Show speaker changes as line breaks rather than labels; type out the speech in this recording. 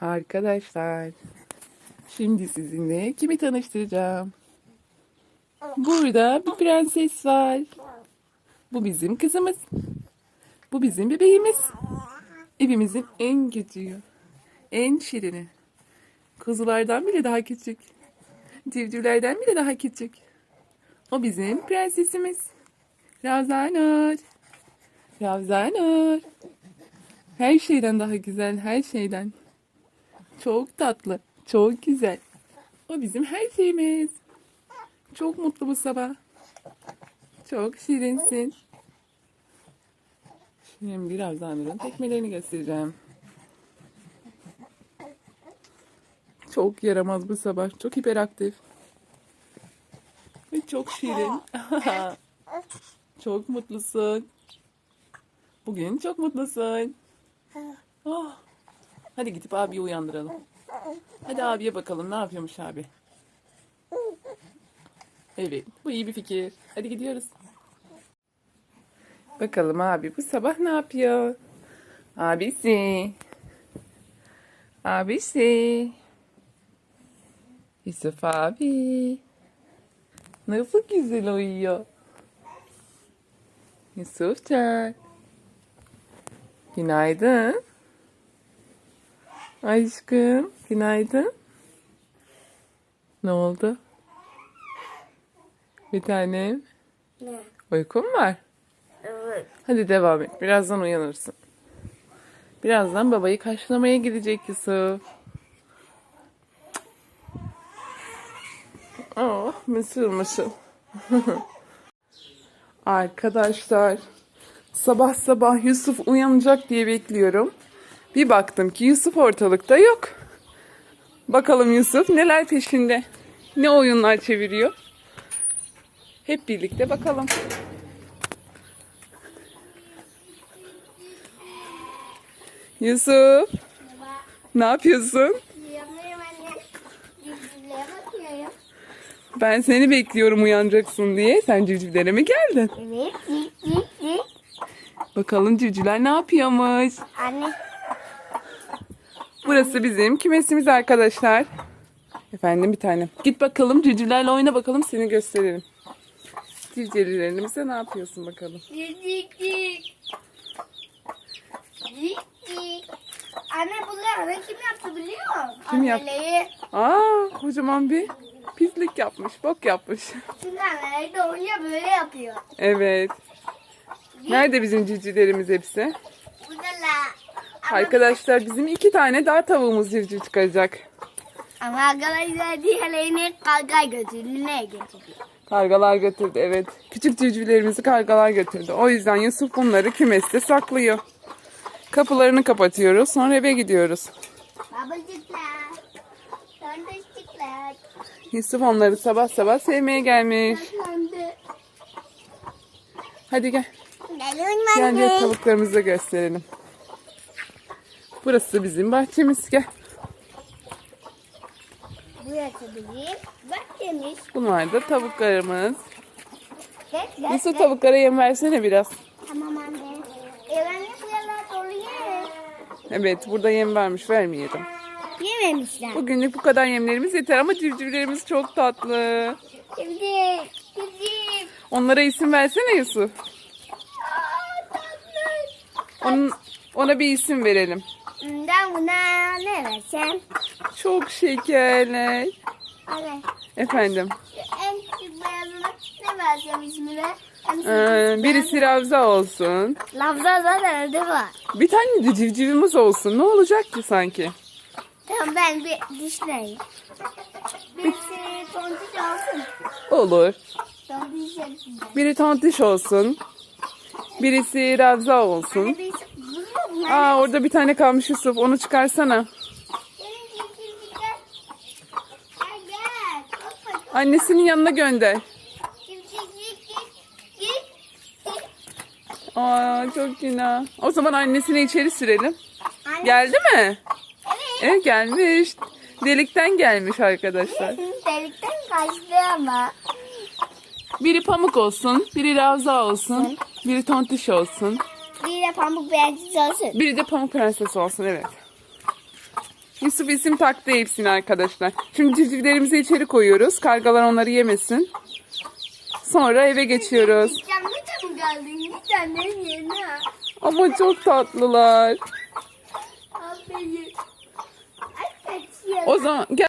Arkadaşlar, şimdi sizinle kimi tanıştıracağım? Burada bir prenses var. Bu bizim kızımız. Bu bizim bebeğimiz. Evimizin en küçüğü. En şirini. Kuzulardan bile daha küçük. Civcivlerden bile daha küçük. O bizim prensesimiz. Ravzanur. Ravzanur. Her şeyden daha güzel, her şeyden. Çok tatlı, çok güzel. O bizim her şeyimiz. Çok mutlu bu sabah. Çok şirinsin. Şimdi biraz Amir'in tekmelerini göstereceğim. Çok yaramaz bu sabah. Çok hiperaktif. Ve çok şirin. çok mutlusun. Bugün çok mutlusun. Oh. Hadi gidip abiyi uyandıralım. Hadi abiye bakalım ne yapıyormuş abi. Evet bu iyi bir fikir. Hadi gidiyoruz. Bakalım abi bu sabah ne yapıyor? Abisi. Abisi. Yusuf abi. Nasıl güzel uyuyor. Yusufcan. Günaydın. Aşkım, günaydın. Ne oldu? Bir tanem.
Ne?
Uykun var.
Evet.
Hadi devam et. Birazdan uyanırsın. Birazdan babayı karşılamaya gidecek Yusuf. Oh, mısır mısır. Arkadaşlar, sabah sabah Yusuf uyanacak diye bekliyorum. Bir baktım ki Yusuf ortalıkta yok. Bakalım Yusuf neler peşinde? Ne oyunlar çeviriyor? Hep birlikte bakalım. Yusuf, ne yapıyorsun? Ben seni bekliyorum uyanacaksın diye. Sen civcivlere mi geldin?
Evet.
Bakalım civcivler ne yapıyormuş?
Anne.
Burası bizim kümesimiz arkadaşlar. Efendim bir tanem. Git bakalım civcivlerle oyna bakalım seni gösterelim. Civcivlerimize ne yapıyorsun bakalım.
Cip cip. Cip cip. Anne bunları kim yaptı biliyor musun?
Kim yaptı? Aa kocaman bir pislik yapmış, bok yapmış.
Çünkü anneleri doğunca böyle yapıyor.
Evet. Nerede bizim civcivlerimiz hepsi?
Burada la.
Arkadaşlar bizim iki tane daha tavuğumuz civciv çıkacak.
Ama arkadaşlar diğerlerini kavga götürdü. Ne götürdü?
Kargalar götürdü evet. Küçük civcivlerimizi kargalar götürdü. O yüzden Yusuf bunları kümeste saklıyor. Kapılarını kapatıyoruz. Sonra eve gidiyoruz.
Babacıklar. Döndüştükler.
Yusuf onları sabah sabah sevmeye gelmiş. Hadi gel. Gel gel tavuklarımızı gösterelim. Burası bizim bahçemiz. Gel.
Burası bizim bahçemiz.
Bunlar da tavuklarımız.
Gel.
Yusuf tavuklara yem versene biraz.
Tamam anne. Buralar dolu ye.
Evet burada yem vermiş vermeyelim.
Yememişler.
Bugünlük bu kadar yemlerimiz yeter ama civcivlerimiz çok tatlı.
Şimdi bizim.
Onlara isim versene Yusuf.
Aa, tatlı.
Onun, ona bir isim verelim.
Ben buna ne versem?
Çok şekerler.
Anne.
Efendim.
En küçük beyazına ne versem ismine?
Ee, birisi Ravza olsun.
Lafza zaten evde var.
Bir tane de civcivimiz olsun. Ne olacak ki sanki?
Tamam ben bir düşüneyim. Birisi tontiş olsun.
Olur.
Tontiş yapsın.
Biri tontiş olsun. Birisi Ravza olsun.
Anne mu?
Aa orada bir tane kalmış Yusuf. Onu çıkarsana. Annesinin yanına gönder. Aa çok günah. O zaman annesini içeri sürelim.
Anne.
Geldi mi?
Evet.
Evet gelmiş. Delikten gelmiş arkadaşlar.
Delikten kaçtı ama.
Biri pamuk olsun, biri Ravza olsun, biri tontiş olsun.
Bir de pamuk beğensiz olsun.
Biri de pamuk prenses olsun evet. Yusuf isim taktı hepsini arkadaşlar. Şimdi civcivlerimizi içeri koyuyoruz. Kargalar onları yemesin. Sonra eve geçiyoruz.
Sen bir tane geldin. Bir tane yerine.
Ama çok tatlılar.
Aferin. Ay kaçıyor.
O zaman gel.